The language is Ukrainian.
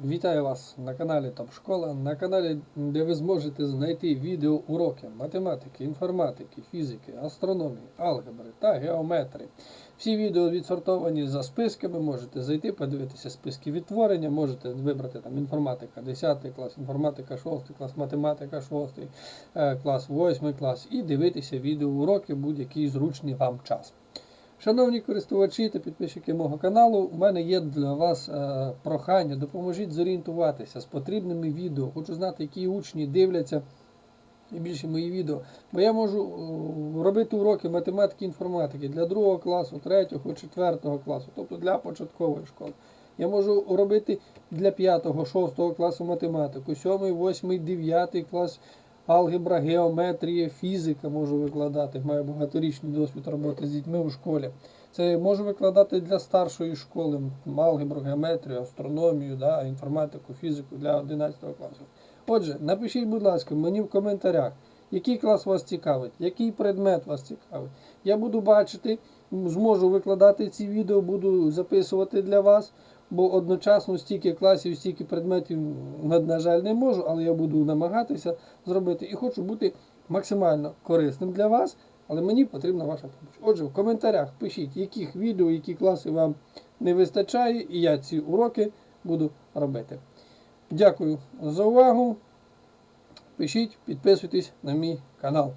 Вітаю вас на каналі Топ Школа, на каналі, де ви зможете знайти відеоуроки математики, інформатики, фізики, астрономії, алгебри та геометрії. Всі відео відсортовані за списками, можете зайти, подивитися списки відтворення, можете вибрати там інформатика 10 клас, інформатика 6 клас, математика 6 е, клас, 8 клас і дивитися відеоуроки будь-який зручний вам час. Шановні користувачі та підписчики мого каналу, у мене є для вас е, прохання. Допоможіть зорієнтуватися з потрібними відео. Хочу знати, які учні дивляться і більше мої відео. Бо я можу е, робити уроки математики інформатики для другого класу, третього, четвертого класу, тобто для початкової школи. Я можу робити для п'ятого, шостого класу математику, сьомий, восьмий, дев'ятий клас алгебра, геометрія, фізика можу викладати. Маю багаторічний досвід роботи з дітьми у школі. Це можу викладати для старшої школи алгебру, геометрію, астрономію, да, інформатику, фізику для 11 класу. Отже, напишіть, будь ласка, мені в коментарях, який клас вас цікавить, який предмет вас цікавить. Я буду бачити, зможу викладати ці відео, буду записувати для вас, бо одночасно стільки класів, стільки предметів, на, жаль, не можу, але я буду намагатися зробити і хочу бути максимально корисним для вас, але мені потрібна ваша допомога. Отже, в коментарях пишіть, яких відео, які класи вам не вистачає, і я ці уроки буду робити. Дякую за увагу. Пишіть, підписуйтесь на мій канал.